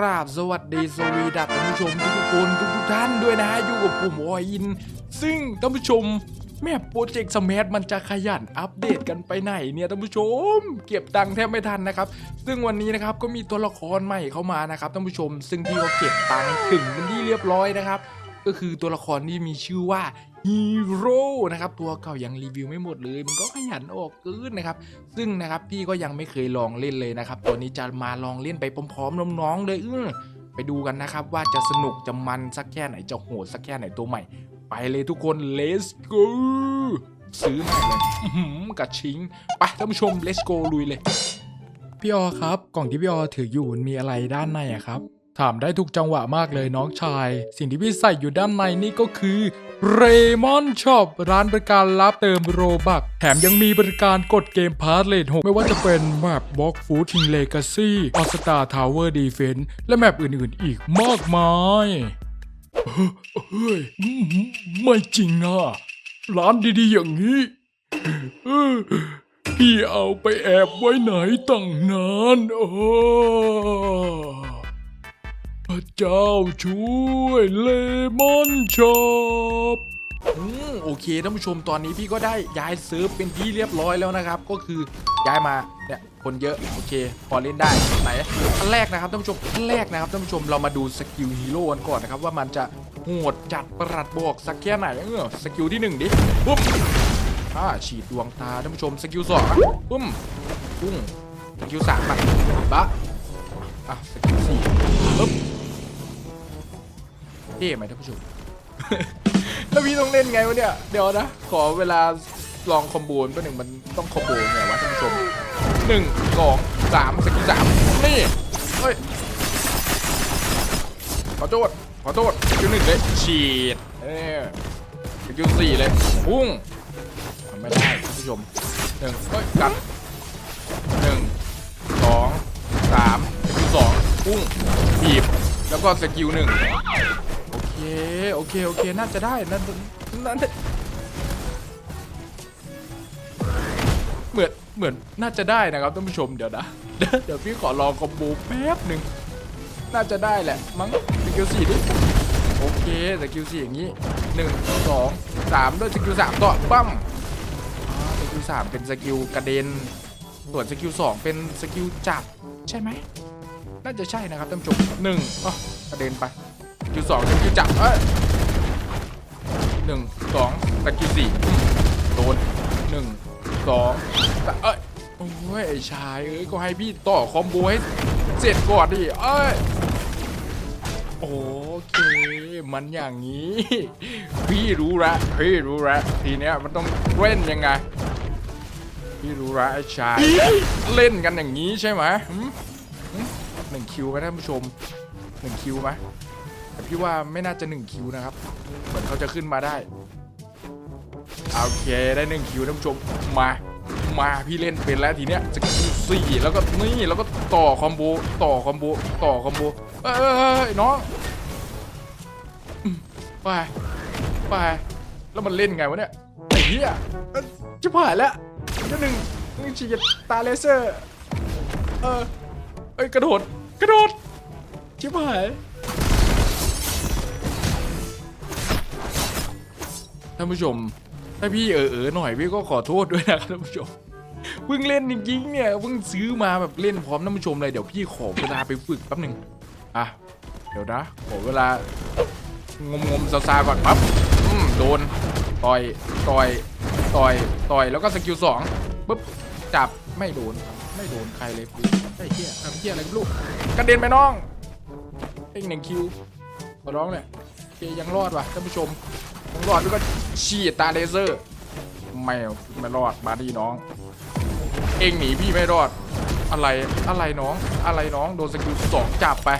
ราบสวัสดีสวีดัตท่านผู้ชมทุกคนทุกท่านด้วยนะอยู่กับผมออิน ซึ่งท่านผู้ชมแม่โปรเจกต์สมัมันจะขยันอัปเดตกันไปไหนเนี่ยท่านผู้ชม เก็บตังค์แทบไม่ทันนะครับ ซึ่งวันนี้นะครับก็มีตัวละครใหม่เข้ามานะครับท่านผู้ชม ซึ่งพี่ก็เก็บตังค์ถึงเป็นที่เรียบร้อยนะครับ ก็คือตัวละครที่มีชื่อว่าฮีโร่นะครับตัวเก่ายังรีวิวไม่หมดเลย มันก็ขยันออกเกินนะครับ ซึ่งนะครับพี่ก็ยังไม่เคยลองเล่นเลยนะครับ ตัวนี้จะมาลองเล่นไปพร้อมๆน้องๆเลยเออไปดูกันนะครับว่าจะสนุกจะมันสักแค่ไหนจะโหดสักแค่ไหนตัวใหม่ ไปเลยทุกคน let's go ซื้อมาเลยหือกระชิงไปท่านผู้ชม let's go ลุยเลย พี่ออครับ กล่องที่พี่ออถืออยู่มีอะไรด้านในอะครับ ถามได้ทุกจังหวะมากเลยน้องชาย สิ่งที่พี่ใส่อยู่ด้านในนี่ก็คือเรมอนช็อปร้านบริการรับเติมโรบัก แถมยังมีบริการกดเกมพาร์ทเลท6ไม่ว่าจะเป็นแมปบล็อกฟูดทิงเลกาซี่ออสตาทาวเวอร์ดีเฟนและแมปอื่นๆอีกมากมายเฮ้ยไม่จริงอะ ร้านดีๆอย่างนี้พี่เอาไปแอบไว้ไหนตั้งนานโอ้พ ระเจ้าช่วยเลมอนช็อปอืมโอเคท่านผู้ชมตอนนี้พี่ก็ได้ย้ายเซิร์ฟเป็นที่เรียบร้อยแล้วนะครับ ก็คือย้ายมาเนี่ยคนเยอะโอเค พอเล่นได้ไหนขั้นแรกนะครับท่านผู้ชมขั้นแรกนะครับท่านผู้ชมเรามาดูสกิลฮีโร่กันก่อนนะครับ ว่ามันจะโหดจัดประหลัดบอกสักแค่ไหนเออสกิลที่หนึ่งดิปุ๊บอ่าฉีดดวงตาท่านผู้ชมสกิลสองปุ้มปุ้งสกิลสามอะบะอะสกิลสี่ปุ๊บ เท่ไหมท่านผู้ชม แล้วพี่ต้องเล่นไงวะเนี่ย เดี๋ยวนะ ขอเวลาลองคอมโบนแป๊บหนึ่งมันต้องคอมโบนไงวะท่านผู้ชมหนึ่งสองสามสกิลสามนี่เฮ้ยขอโทษขอโทษสกิลหนึ่งเลยฉีดเออสกิลสี่เลยพุ่งทำไม่ได้ท่านผู้ชมหนึ่งเฮ้ยกัดหนึ่งสองสามสกิลสองพุ่งถีบแล้วก็สกิลหนึ่ง โอเค โอเค น่าจะได้น่าจะน่าจะเหมือน เหมือน น่าจะได้นะครับท่านผู้ชม เดี๋ยวนะ เดี๋ยวพี่ขอลองคอมโบแป๊บหนึ่ง น่าจะได้แหละ มั้งสกิลสี่ดิโอเคสกิลสี่อย่างนี้หนึ่งสองสามด้วยสกิลสามต่อปั้มสกิลสามเป็นสกิลกระเด็น ส่วนสกิลสองเป็นสกิลจับ ใช่ไหม น่าจะใช่นะครับท่านผู้ชมหนึ่งอ๋อกระเด็นไป สกิลสองสกิลจับเอ้ยหนึ่งสองสกิลสี่โดนหนึ่งสองเอ้ยโอ้ยไอ้ชายเอ้ยก็ให้พี่ต่อคอมโบให้เสร็จก่อนดิเอ้ยโอเค มันอย่างนี้ พี่รู้ละพี่รู้ละทีเนี้ยมันต้องเล่นยังไง พี่รู้ละไอ้ชายเล่นกันอย่างนี้ใช่ไหมหนึ่งคิวไหมท่านผู้ชมหนึ่งคิวไหม แต่พี่ว่าไม่น่าจะ1คิวนะครับ เหมือนเขาจะขึ้นมาได้ โอเคได้1คิวท่านผู้ชมมามาพี่เล่นเป็นแล้วทีเนี้ยสกิลสี่แล้วก็นี่แล้วก็ต่อคอมโบต่อคอมโบต่อคอมโบเอ้ยเอ้ยน้องไปไปแล้วมันเล่นไงวะเนี่ยไอ้เหี้ยเอ้ยจะผ่านแล้วก็หนึ่งหนึ่งฉีดตาเลเซอร์เออเอ้ยกระโดดกระโดดชิบหาย ท่านผู้ชม ถ้าพี่เออเออหน่อยพี่ก็ขอโทษด้วยนะครับท่านผู้ชมเพิ่งเล่นจริงๆเนี่ยเพิ่งซื้อมาแบบเล่นพร้อมท่านผู้ชมเลยเดี๋ยวพี่ขอเวลาไปฝึกแป๊บหนึ่งอะเดี๋ยวนะขอเวลางมงมซาซาๆก่อนปั๊บอืมโดนต่อยต่อยต่อยต่อยแล้วก็สกิลสองปุ๊บจับไม่โดนไม่โดนใครเลยกูไอ้เหี้ยทำเหี้ยอะไรไม่รู้กระเด็นไปน้องอีกหนึ่งคิวขอร้องเลยโอเคยังรอดว่ะท่านผู้ชม ผมรอดด้วยก็ฉีดตาเลเซอร์ ไม่ไม่รอดมาดีน้อง เองหนีพี่ไม่รอด อะไรอะไรน้อง อะไรน้องโดนสกิลสองจับไป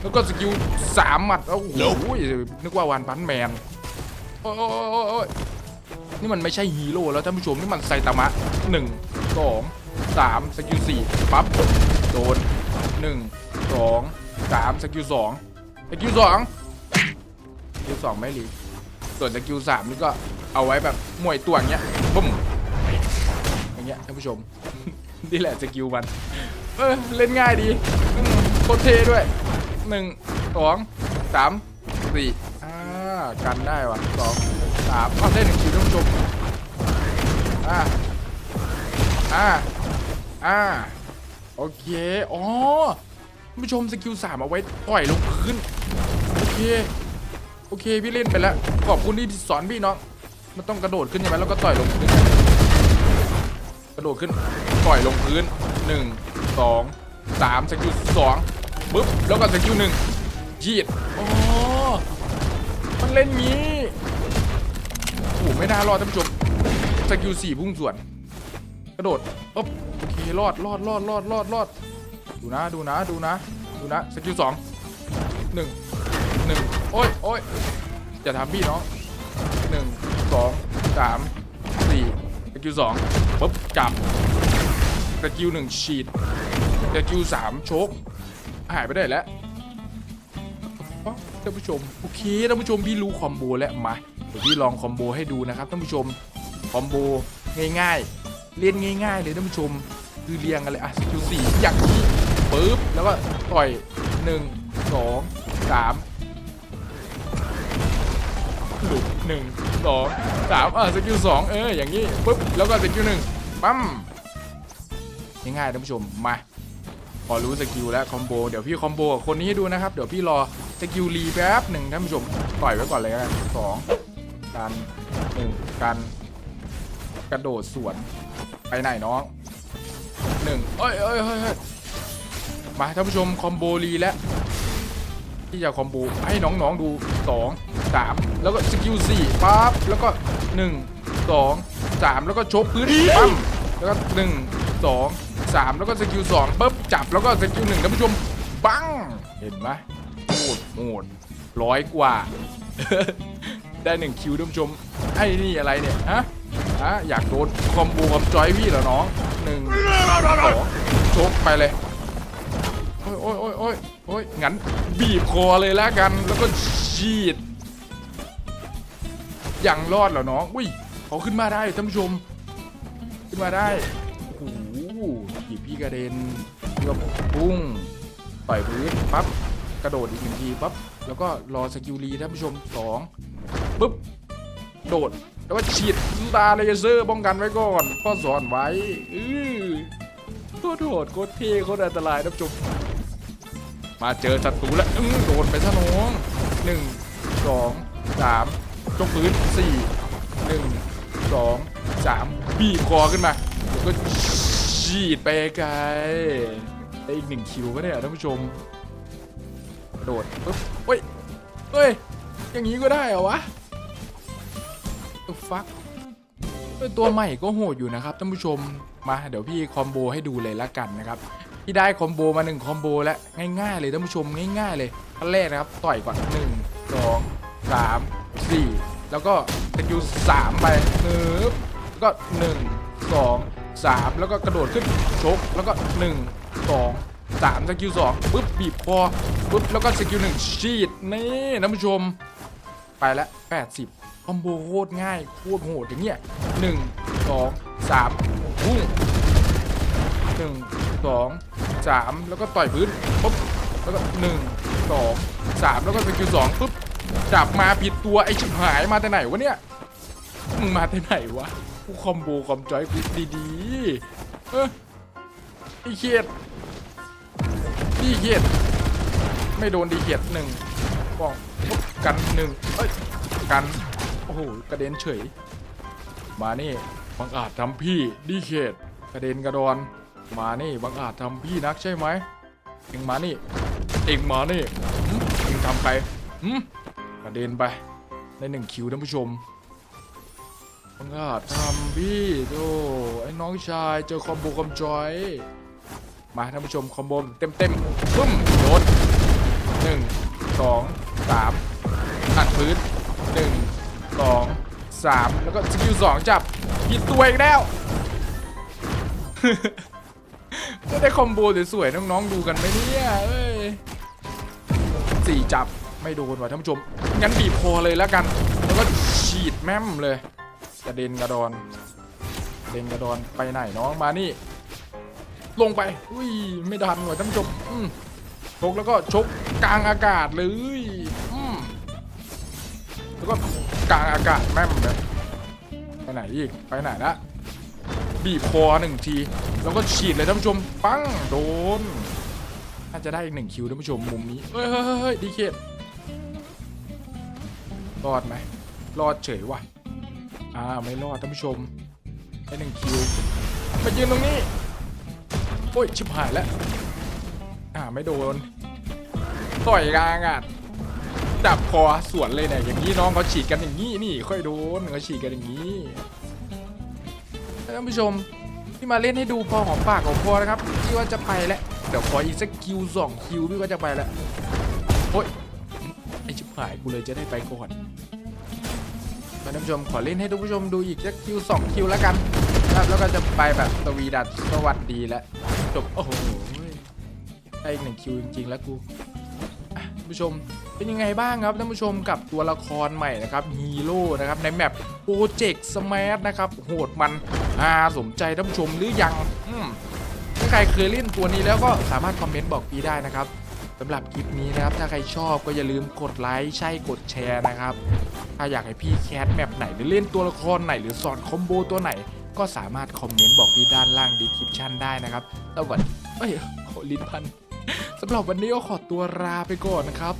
แล้วก็สกิลสามหมัดโอ้โหนึกว่าวันพันแมนโอ้ยโอ้ยโอ้ยโอ้ยนี่มันไม่ใช่ฮีโร่แล้วท่านผู้ชมนี่มันไซตามะหนึ่งสองสามสกิลสี่ปั๊บโดนหนึ่งสองสามสกิลสองสกิลสองสกิลสองไม่รี ส่วนสกิลสามนี่ก็เอาไว้แบบมวยตัวอย่างเงี้ยบุ้มอย่างเงี้ยท่านผู้ชม นี่แหละสกิลมันเออเล่นง่ายดีโคตรเท่ด้วยหนึ่งสองสามสี่อ่ากันได้ว่ะสองสามเอาได้หนึ่งคิวท่านผู้ชมอ่าอ่าอ่าโอเคอ๋อท่านผู้ชมสกิลสามเอาไว้ปล่อยลงพื้นโอเค อเคพี่เล่นไปแล้ว ขอบคุณที่สอนพี่น้อง มันต้องกระโดดขึ้นใช่ไหมแล้วก็ต่อยลงพื้นกระโดดขึ้นต่อยลงพื้นหนึ่งสองสามสกิลสองปึ๊บแล้วก็สกิลหนึ่งยีดอ๋อมันเล่นงี้โอ้ไม่น่ารอดท่านผู้ชมสกิลสี่พุ่งสวน กระโดดอ๊บโอเครอดรอดรอดรอดรอดรอดดูนะดูนะดูนะดูนะสกิลสองหนึ่ง หนึ่งโอ้ยโอ้ยอย่าทำพี่น้องหนึ่งสองสามสี่สกิลสองปุ๊บจับสกิลหนึ่งฉีดสกิลสามโชกหายไปได้แล้วท่านผู้ชมโอเคท่านผู้ชมพี่รู้คอมโบแล้วมาเดี๋ยวพี่ลองคอมโบให้ดูนะครับท่านผู้ชมคอมโบง่ายๆ เล่นง่าย ๆ เลยท่านผู้ชมคือเรียงกันเลยอะสกิลสี่อย่างนี้ปึ๊บแล้วก็ต่อยหนึ่งสองสาม หลุดหนึ่งสองสามอะสกิลสองเอออย่างนี้ปึ๊บแล้วก็สกิลหนึ่งปั๊มง่ายๆท่านผู้ชมมาพอรู้สกิลแล้วคอมโบเดี๋ยวพี่คอมโบกับคนนี้ให้ดูนะครับ เดี๋ยวพี่รอสกิลรีแป๊บหนึ่งท่านผู้ชมต่อยไว้ก่อนเลยกันสองกันหนึ่งกันกระโดดสวนไปไหนน้องหนึ่งเอ้ยเอ้ยเฮ้ยเฮ้ยมาท่านผู้ชมคอมโบรีแล้วที่จะคอมโบให้น้องๆดูสอง สามแล้วก็สกิลสี่ปั๊บแล้วก็หนึ่งสองสามแล้วก็ชกพื้นปั๊มแล้วก็หนึ่งสองสามแล้วก็สกิลสองปุ๊บจับแล้วก็สกิลหนึ่งท่านผู้ชมบังเห็นไหมโหดโหดร้อยกว่า ได้หนึ่งคิวท่านผู้ชมไอ้นี่อะไรเนี่ยฮะฮะอยากโดนคอมโบกับจอยพี่เหรอน้องหนึ่งสองชกไปเลยโอ้ยโอ้ยโอ้ยโอ้ยโอ้ยงั้นบีบคอเลยแล้วกันแล้วก็ฉีด ยังรอดเหรอน้องอุ้ยเขาขึ้นมาได้ท่านผู้ชม ขึ้นมาได้โอ้โหกีบพี่กระเด็นเพื่อพุ่งต่อยพื้นปั๊บกระโดดอีกหนึ่งทีปั๊บแล้วก็รอสกิลรีท่านผู้ชมสองปุ๊บโดดแล้วก็ฉีดตาเลเซอร์ป้องกันไว้ก่อนพ่อสอนไว้อือโคตรโหดโคตรเท่โคตรอันตรายท่านะจุ๊บมาเจอศัตรูแล้วอื้อโดนไปซะน้องหนึ่งสองสาม จกพื้นสี่หนึ่งสองสามบีบคอขึ้นมาแล้วก็ฉีดไปไกลได้อีกหนึ่งคิวก็ได้ท่านผู้ชมกระโดดปึ๊บเฮ้ยเฮ้ย อย่างนี้ก็ได้เหรอวะฟักตัวใหม่ก็โหดอยู่นะครับท่านผู้ชมมาเดี๋ยวพี่คอมโบให้ดูเลยละกันนะครับพี่ได้คอมโบมาหนึ่งคอมโบแล้วง่ายๆเลยท่านผู้ชมง่ายๆเลยขั้นแรกนะครับต่อยก่อนหนึ่งสองสาม สี่แล้วก็สกิลสามไปเนิบแล้วก็หนึ่งสองสามแล้วก็กระโดดขึ้นชกแล้วก็หนึ่งสองสามสกิลสองปุ๊บบีบคอปุ๊บแล้วก็สกิลหนึ่งชีดนี่ท่านผู้ชม ไปแล้ว80คอมโบโคตรง่ายโคตรโหดอย่างเงี้ยหนึ่งสองสามพุ่งหนึ่งสองสามแล้วก็ต่อยพื้นปุ๊บแล้วก็หนึ่งสองสามแล้วก็สกิลสองปุ๊บ จับมาผิดตัวไอชิบหายมาแต่ไหนวะเนี่ยมึงมาแต่ไหนวะกูคอมโบคอมจอยกูดีๆเออไอเขียดดีเขียดไม่โดนดีเขียดหนึ่งป้องกันหนึ่งเอ้ยกันโอ้โหกระเด็นเฉย มานี่บังอาจทำพี่ดีเขตกระเด็นกระดอน มานี่บังอาจทำพี่นักใช่ไหมเอ็งมานี่ เอ็งมานี่เอ็งทำใครหึ กระเด็นไปได้หนึ่งคิวท่านผู้ชมบังอาจทำพี่โธ่ไอ้น้องชายเจอคอมโบคอมจอยมาท่านผู้ชมคอมโบเต็มเต็มๆปึ้มโดนหนึ่งสองสามอัดพื้นหนึ่งสองสามแล้วก็สกิลสองจับผิดตัวอีกแล้วจะได้คอมโบสวยๆน้องๆดูกันไหมเนี่ยเอ้ยสี่จับ ไม่โดนว่ะท่านผู้ชม งั้นบีบคอเลยแล้วกัน แล้วก็ฉีดแม่มเลย กระเด็นกระดอนกระเด็นกระดอนไปไหนน้องมานี่ ลงไป อุ้ย ไม่ทันว่ะท่านผู้ชมอืมกแล้วก็ชกกลางอากาศเลยอืมแล้วก็กลางอากาศแม่มเลยไปไหนอีก ไปไหนละบีบคอหนึ่งที แล้วก็ฉีดเลยท่านผู้ชม ปัง โดนน่าจะได้อีกหนึ่งคิวท่านผู้ชมมุมนี้ เฮ้ยเฮ้ยเฮ้ยเฮ้ยดีเคท รอดไหมรอดเฉยว่ะอ่าไม่รอดท่านผู้ชมได้หนึ่งคิวมายืนตรงนี้โอ้ยชิบหายแล้วอ่าไม่โดนต่อยกลางอะดับคอสวนเลยเนี่ยอย่างนี้น้องเขาฉีดกันอย่างนี้นี่ค่อยโดนเขาฉีดกันอย่างนี้ท่านผู้ชมที่มาเล่นให้ดูพอหอมปากของพอนะครับพี่ว่าจะไปแล้วเดี๋ยวขออีกสักคิวสองคิวพี่ก็จะไปแล้วโอ๊ย หายกูเลยจะได้ไปก่อนท่านผู้ชมขอเล่นให้ทุกผู้ชมดูอีกสักคิวสองคิวแล้วกันครับแล้วก็จะไปแบบสวีดัสสวัสดีแล้วจบโอ้โหได้อีกหนึ่งคิวจริงๆแล้วกูท่านผู้ชมเป็นยังไงบ้างครับท่านผู้ชมกับตัวละครใหม่นะครับฮีโร่นะครับในแมปโปรเจกต์สมาร์ทนะครับโหดมันอาสมใจท่านผู้ชมหรือยังถ้าใครเคยเล่นตัวนี้แล้วก็สามารถคอมเมนต์บอกพีได้นะครับ สำหรับคลิปนี้นะครับ ถ้าใครชอบก็อย่าลืมกดไลค์ใช่กดแชร์นะครับ ถ้าอยากให้พี่แคสแมปไหนหรือเล่นตัวละครไหนหรือสอนคอมโบตัวไหน ก็สามารถคอมเมนต์บอกพี่ด้านล่างดีคลิปชั่นได้นะครับสวัสดีเอ้ยโหลิ้นพันสำหรับวันนี้ก็ขอตัวลาไปก่อนนะครับ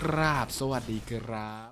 กราบสวัสดีครับ